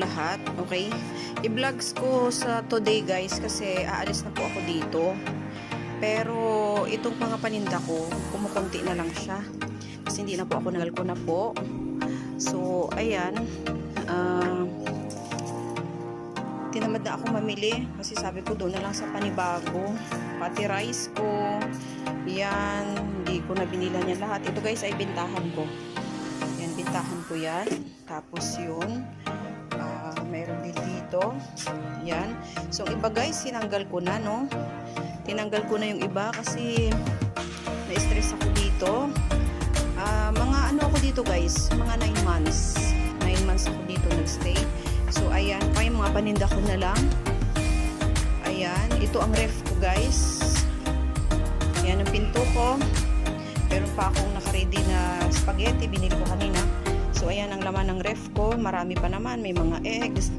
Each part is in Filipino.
lahat, okay? I-vlogs ko sa today guys kasi aalis na po ako dito. Pero itong mga paninda ko, kumukunti na lang siya. Kasi hindi na po ako nagal na po. So, ayan. Ah, tinamad na ako mamili kasi sabi ko doon na lang sa panibago. Pati rice ko, yan, hindi ko na binila niya lahat. Ito guys ay bintahan ko. Yan, bintahan ko yan. Tapos yun, mayroon din dito. Yan. So, iba guys, sinanggal ko na, no? Tinanggal ko na yung iba kasi na-stress ako dito. Ah, mga ano ako dito guys, mga 9 months. 9 months ako dito nagstay. So, ayan, pa yung mga paninda ko na lang. Ayan, ito ang ref ko guys. Ayan ang pinto ko. Meron pa akong nakaready na spaghetti, binili ko kanina. So, ayan ang laman ng ref ko. Marami pa naman, may mga eggs.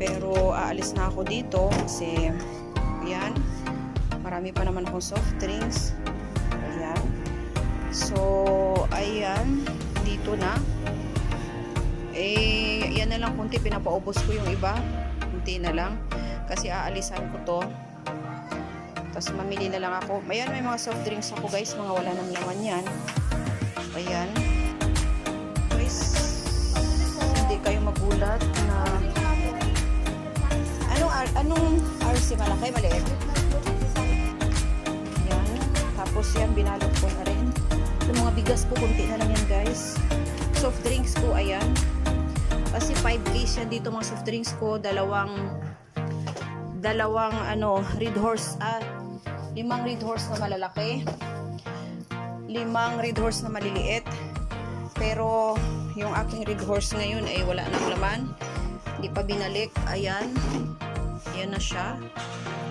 Pero, aalis na ako dito kasi, ayan, marami pa naman akong soft drinks. Ayan. So, ayan, dito na. Eh, yan na lang kunti, pinapaubos ko yung iba. Kunti na lang. Kasi aalisan ko to. Tapos mamili na lang ako. Ayan, may mga soft drinks ako guys. Mga wala nang laman yan. Ayan. Kayo magulat na... Anong, anong RC malaki? Maliit? Yan. Tapos yan, binalot ko na rin. Yung mga bigas ko, kunti na lang yan guys. Soft drinks ko, ayan. Kasi 5 case yan dito mga soft drinks ko. Dalawang dalawang ano, red horse, ah, limang red horse na malalaki. Limang red horse na maliliit. Pero yung aking red horse ngayon ay wala nang laman. Hindi pa binalik. Ayan. Ayan na siya.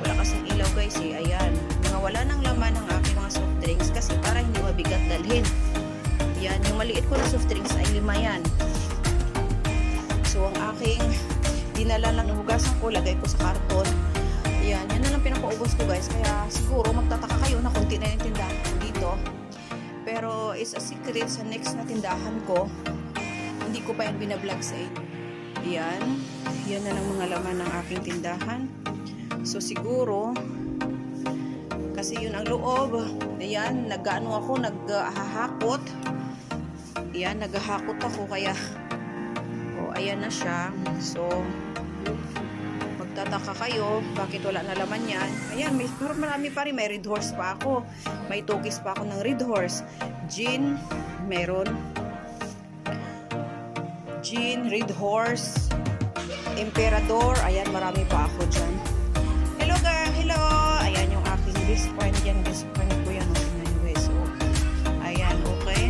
Wala kasing ilaw guys eh. Ayan. Mga wala nang laman ang aking mga soft drinks kasi para hindi mabigat dalhin. Yan. Yung maliit ko na soft drinks ay lima yan. So, ang aking dinala lang hugasan ko, lagay ko sa karton. Yan. Yan na lang pinapaubos ko guys. Kaya siguro magtataka kayo na konti na yung tindahan dito. Pero it's a secret sa next na tindahan ko. Ko pa yan binablog sa inyo. Yan. Yan na lang mga laman ng aking tindahan. So siguro, kasi yun ang loob. Ayan, nag-ano ako, naghahakot. Ayan, naghahakot ako kaya o ayan na siya. So magtataka kayo, bakit wala na laman yan? Ayan, may marami pa rin. May red horse pa ako. May tokis pa ako ng red horse. Gin, meron. Gin, red horse, emperador. Ayan, marami pa ako dyan. Hello girl, hello! Ayan yung aking best friend yan. Best friend ko yan. Ayan guys. So, ayan, okay.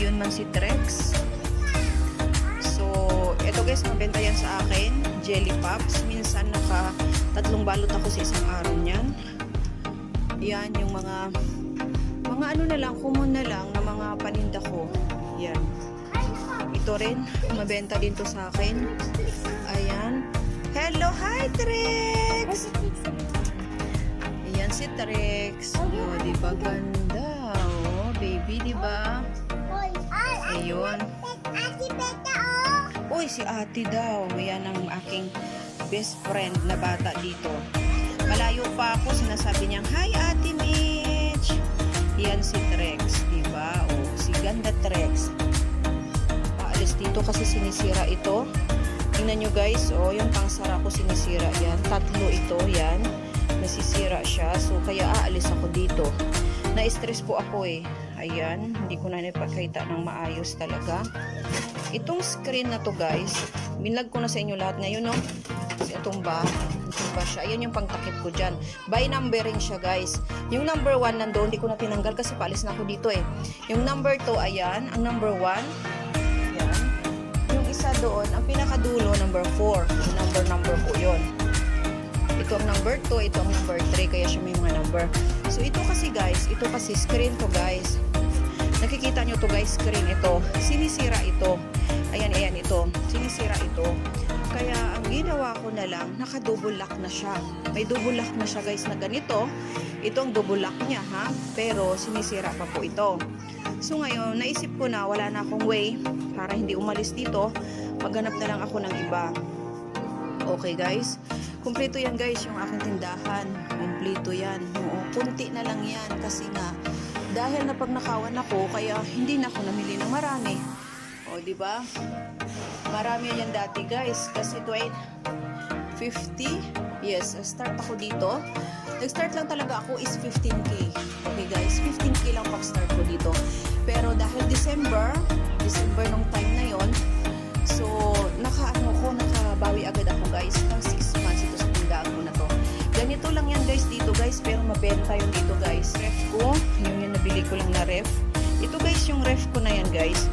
Ayun man si Trex. So, eto guys, mabenta yan sa akin. Jelly Pops. Minsan naka tatlong balot ako sa isang araw niyan. Yan yung mga mga ano na lang, common na lang na mga paninda ko. Yan. Ito rin, mabenta din to sa akin. Ayan. Hello, hi Trex! Ayan si Trex. Oh, di ganda? Oh, baby, di ba? Ayun. Uy, si ate daw. Yan ang aking best friend na bata dito. Malayo pa ako, sinasabi niyang, Hi, ate Mitch! Yan si Trex, di ba? O, si Ganda Trex. Paalis dito kasi sinisira ito. Tingnan nyo guys, oh, yung pangsara ko sinisira yan. Tatlo ito, yan. Nasisira siya. So, kaya aalis ako dito. Na-stress po ako eh. Ayan, hindi ko na napakita ng maayos talaga. Itong screen na to guys, binlag ko na sa inyo lahat ngayon, no? Itong ba, ba siya. Ayan yung pangtakip ko dyan. By numbering siya guys. Yung number 1 nandoon, hindi ko na tinanggal kasi paalis na ako dito eh. Yung number 2, ayan. Ang number 1, ayan. Yung isa doon, ang pinakadulo, number 4. Yung number number ko yun. Ito ang number 2, ito ang number 3, kaya siya may mga number. So ito kasi guys, ito kasi screen to guys. Nakikita nyo to guys, screen ito. Sinisira ito. Ayan, ayan ito. Sinisira ito. Kaya ang ginawa ko na lang, naka-double lock na siya. May double lock na siya guys na ganito. Ito ang double lock niya ha. Pero sinisira pa po ito. So ngayon, naisip ko na wala na akong way para hindi umalis dito. maghanap na lang ako ng iba. Okay guys, kumpleto yan guys yung aking tindahan. Kumpleto yan. Oo, kunti na lang yan kasi nga dahil napagnakawan ako kaya hindi na ako namili ng marami. O, di ba? Marami yan dati guys. Kasi 20 50 yes start ako dito. Nag-start lang talaga ako is 15k okay guys. 15k lang pag-start ko dito. Pero dahil December December nung time na yon so nakaano ko nakabawi agad ako guys. Ng 6 months ito sa tindahan ko na to. Ganito lang yan guys dito guys. Pero mabenta yung dito guys. Ref ko yun yung nabili ko lang na ref. Ito guys yung ref ko na yan guys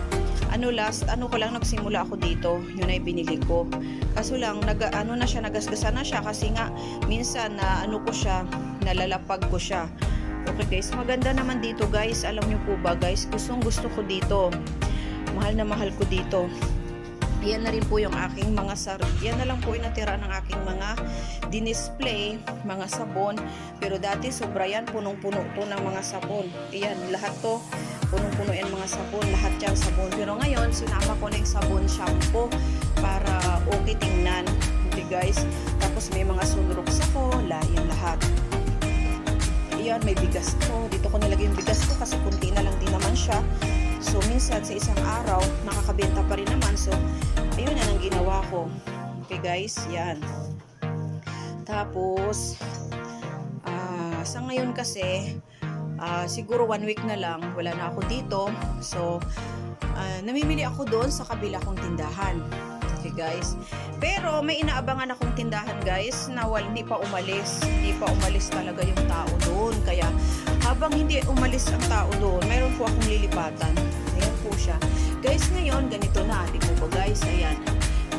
ano last, ano ko lang nagsimula ako dito, yun ay binili ko. Kaso lang, nag, ano na siya, nagasgasa na siya kasi nga, minsan na ano ko siya, nalalapag ko siya. Okay guys, maganda naman dito guys, alam niyo po ba guys, gustong gusto ko dito. Mahal na mahal ko dito. Yan na rin po yung aking mga sar. Yan na lang po yung natira ng aking mga dinisplay, mga sabon. Pero dati sobra yan, punong-puno to ng mga sabon. Ayan, lahat to punong-puno yan mga sabon, lahat yan sabon. Pero ngayon, sinama ko na yung sabon shampoo para okay tingnan. Okay guys, tapos may mga sunrocks ako, layan lahat. Ayan, may bigas ko. Dito ko nilagay yung bigas ko kasi kunti na lang din naman siya. So, minsan sa isang araw, nakakabenta pa rin naman. So, ayun yan ang ginawa ko. Okay guys, yan. Tapos, ah, sa ngayon kasi, Ah, siguro one week na lang, wala na ako dito. So, ah, namimili ako doon sa kabila kong tindahan. Okay guys. Pero may inaabangan akong tindahan guys na wal, hindi pa umalis. Hindi pa umalis talaga yung tao doon. Kaya habang hindi umalis ang tao doon, mayroon po akong lilipatan. Ayan po siya. Guys, ngayon ganito na. Di po ba guys? Ayan.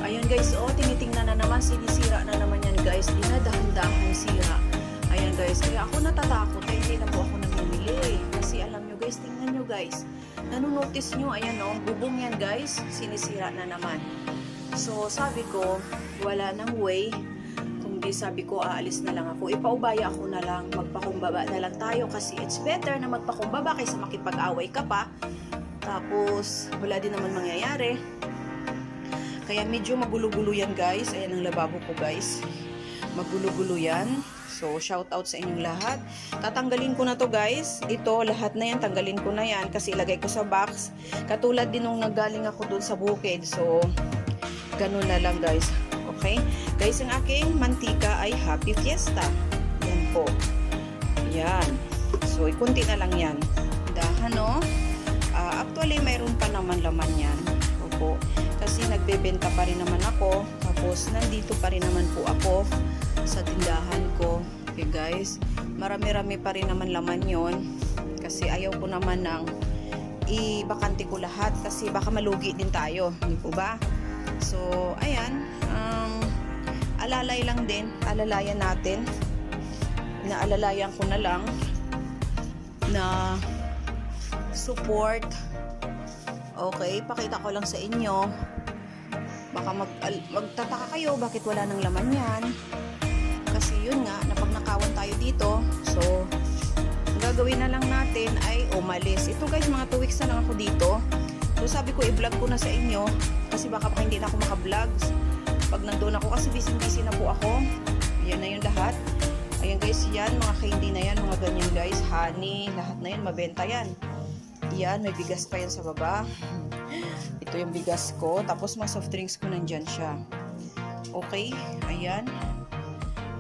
Ayan guys, oh, tinitingnan na naman, sinisira na naman yan guys. Dinadahan-dahan sira. Ayan guys, kaya ako natatakot. Kaya guys. Nanonotice nyo, ayan o, bubong yan guys, sinisira na naman. So sabi ko, wala nang way. Kundi sabi ko, aalis na lang ako. Ipaubaya ako na lang, magpakumbaba na lang tayo. Kasi it's better na magpakumbaba kaysa makipag-away ka pa. Tapos, wala din naman mangyayari. Kaya medyo magulo-gulo yan guys. Ayan ang lababo ko guys. Magulo-gulo yan. So, shout out sa inyong lahat. Tatanggalin ko na to guys. Ito, lahat na yan, tanggalin ko na yan kasi ilagay ko sa box. Katulad din nung nagaling ako dun sa bukid. So, ganun na lang guys. Okay? Guys, ang aking mantika ay Happy Fiesta. Yan po. Yan. So, ikunti na lang yan. Dahan, no? Ah, actually, mayroon pa naman laman yan. Opo. Kasi nagbebenta pa rin naman ako. Tapos, nandito pa rin naman po ako sa tindahan ko. Okay guys, marami-rami pa rin naman laman yon kasi ayaw ko naman ng ibakante ko lahat kasi baka malugi din tayo, hindi po ba? So, ayan, um, alalay lang din, alalayan natin. Naalalayan ko na lang na support. Okay, pakita ko lang sa inyo. Baka mag, magtataka kayo bakit wala nang laman yan kasi yun nga, napagnakawan tayo dito. So, gagawin na lang natin ay umalis. Ito guys, mga 2 weeks na lang ako dito. So, sabi ko, i-vlog ko na sa inyo. Kasi baka baka hindi na ako maka-vlogs. Pag nandun ako, kasi busy-busy na po ako. Ayan na yung lahat. Ayan guys, yan, mga candy na yan, mga ganyan guys. Honey, lahat na yan, mabenta yan. Yan, may bigas pa yan sa baba. Ito yung bigas ko. Tapos mga soft drinks ko nandyan siya. Okay, ayan.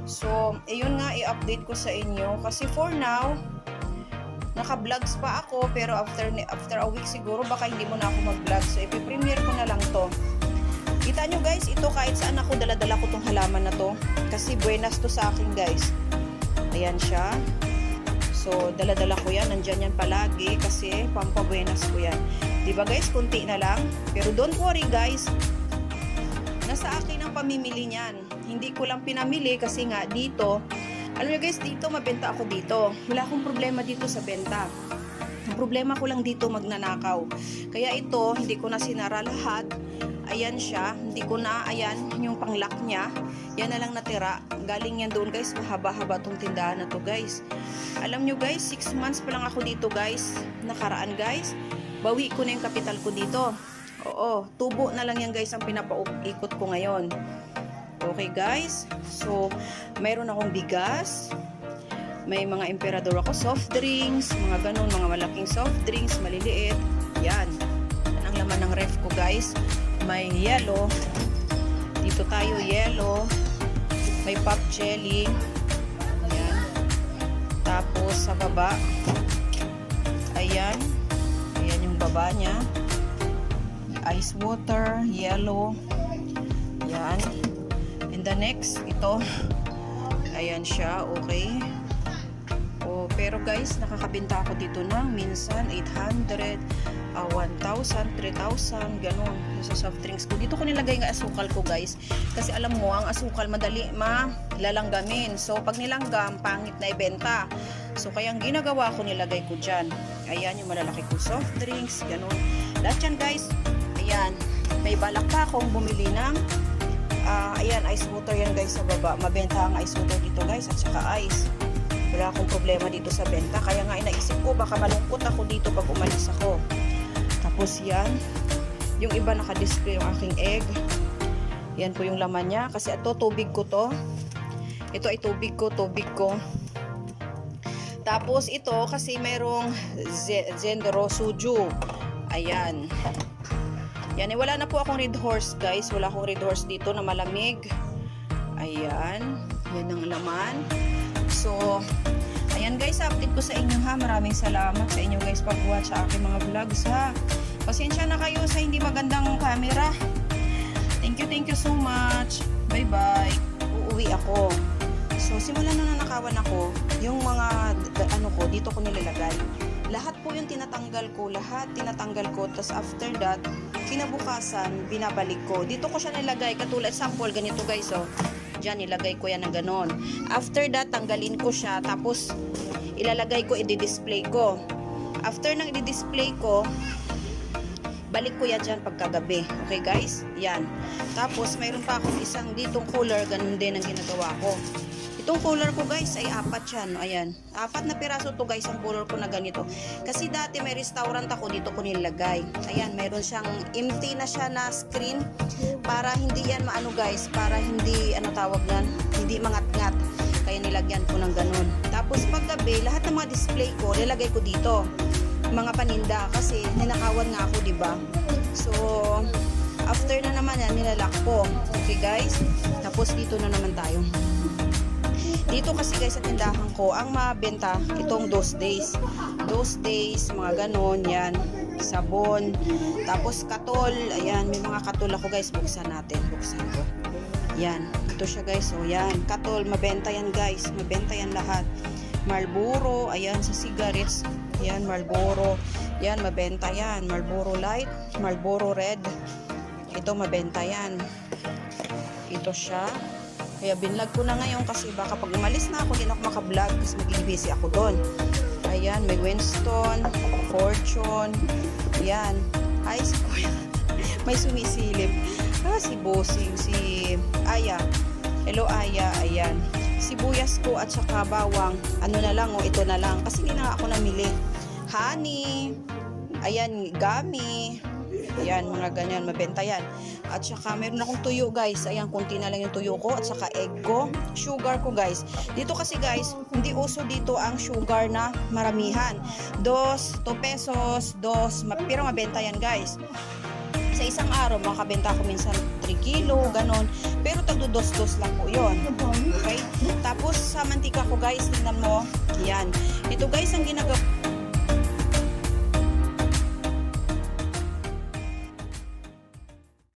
So, ayun nga, i-update ko sa inyo. Kasi for now, naka-vlogs pa ako. Pero after, after a week siguro, baka hindi mo na ako mag-vlog. So, ipipremiere ko na lang to. Kita nyo guys, ito kahit saan ako daladala ko tong halaman na to. Kasi buenas to sa akin guys. Ayan siya. So, daladala ko yan. Nandyan yan palagi kasi pampabuenas ko yan. Diba guys, kunti na lang. Pero don't worry guys. Nasa akin ang pamimili niyan. Hindi ko lang pinamili kasi nga dito, alam nyo guys, dito mabenta ako dito. Wala akong problema dito sa benta. Ang problema ko lang dito magnanakaw. Kaya ito, hindi ko na sinara lahat. Ayan siya. Hindi ko na, ayan, yung panglock niya. Yan na lang natira. Galing yan doon guys. Mahaba-haba tong tindahan na to guys. Alam nyo guys, 6 months pa lang ako dito guys. Nakaraan guys. Bawi ko na yung kapital ko dito. Oo, tubo na lang yan guys ang pinapaikot ko ngayon. Okay guys, so mayroon akong bigas, may mga emperador ako soft drinks, mga ganun, mga malaking soft drinks, maliliit. Yan. Yan ang laman ng ref ko guys. May yellow. Dito tayo yellow. May pop jelly. Yan. Tapos sa baba. Ayan. Ayan yung baba niya. Ice water, yellow. Yan. And the next, ito. Ayan siya, okay. Oh, pero guys, nakakabenta ako dito ng minsan 800, ah, 1,000, 3,000, ganun. Sa soft drinks ko. Dito ko nilagay ang asukal ko guys. Kasi alam mo, ang asukal madali malalanggamin. So, pag nilanggam, pangit na ibenta. So, kaya ang ginagawa ko, nilagay ko dyan. Ayan yung malalaki ko soft drinks, ganun. Lahat yan guys, ayan. May balak pa akong bumili ng Ah, ayan, ice water yan guys sa baba. Mabenta ang ice water dito guys at saka ice. Wala akong problema dito sa benta. Kaya nga inaisip ko, baka malungkot ako dito pag umalis ako. Tapos yan, yung iba naka-display yung aking egg. Yan po yung laman niya. Kasi ito, tubig ko to. Ito ay tubig ko, tubig ko. Tapos ito, kasi ze- Zendero Suju. Ayan. Yan, eh, wala na po akong red horse, guys. Wala akong red horse dito na malamig. Ayan. Yan ang laman. So, ayan guys, update ko sa inyo ha. Maraming salamat sa inyo guys pag-watch sa aking mga vlogs ha. Pasensya na kayo sa hindi magandang camera. Thank you, thank you so much. Bye-bye. Uuwi ako. So, simula na nanakawan ako, yung mga, ano ko, dito ko nilalagay. Lahat po yung tinatanggal ko, lahat tinatanggal ko. Tapos after that, kinabukasan, binabalik ko. Dito ko siya nilagay, katulad sample, ganito guys, oh. Diyan, nilagay ko yan ng ganon. After that, tanggalin ko siya, tapos ilalagay ko, i-display ko. After nang i-display ko, balik ko yan dyan pagkagabi. Okay guys? Yan. Tapos, mayroon pa akong isang ditong cooler, ganun din ang ginagawa ko. Itong cooler ko guys ay apat yan. Ayan. Apat na piraso to guys ang cooler ko na ganito. Kasi dati may restaurant ako dito ko nilagay. Ayan, mayroon siyang empty na siya na screen para hindi yan maano guys, para hindi ano tawag yan, hindi mangat-ngat. Kaya nilagyan ko ng ganun. Tapos paggabi, lahat ng mga display ko, nilagay ko dito. Mga paninda kasi ninakawan nga ako, 'di ba? So, after na naman yan, nilalak ko. Okay guys? Tapos dito na naman tayo. Dito kasi guys sa tindahan ko, ang mabenta itong those days. Those days, mga ganon, yan. Sabon. Tapos katol. Ayan, may mga katol ako guys. Buksan natin. Buksan ko. Yan. Ito siya guys. O yan. Katol. Mabenta yan guys. Mabenta yan lahat. Marlboro. Ayan, sa cigarettes. Yan, Marlboro. Yan, mabenta yan. Marlboro Light. Marlboro Red. Ito, mabenta yan. Ito siya. Kaya binlog ko na ngayon kasi baka pag umalis na ako, hindi na ako makablog kasi magiging ako doon. Ayan, may Winston, Fortune, yan. Si Kuya. may sumisilip. Ah, si Bossing, si Aya. Hello, Aya. Ayan. Sibuyas ko at saka bawang. Ano na lang, o ito na lang. Kasi hindi na ako namili. Honey. Ayan, gami. Ayan, mga ganyan, mabenta yan. At saka, meron akong tuyo, guys. Ayan, kunti na lang yung tuyo ko. At saka, egg ko. Sugar ko, guys. Dito kasi, guys, hindi uso dito ang sugar na maramihan. Dos, 2 pesos, dos. Pero mabenta yan, guys. Sa isang araw, makabenta ko minsan 3 kilo, ganon. Pero tagdo dos-dos lang po yun. Okay? Tapos, sa mantika ko, guys, tingnan mo. Yan. Ito, guys, ang ginagawa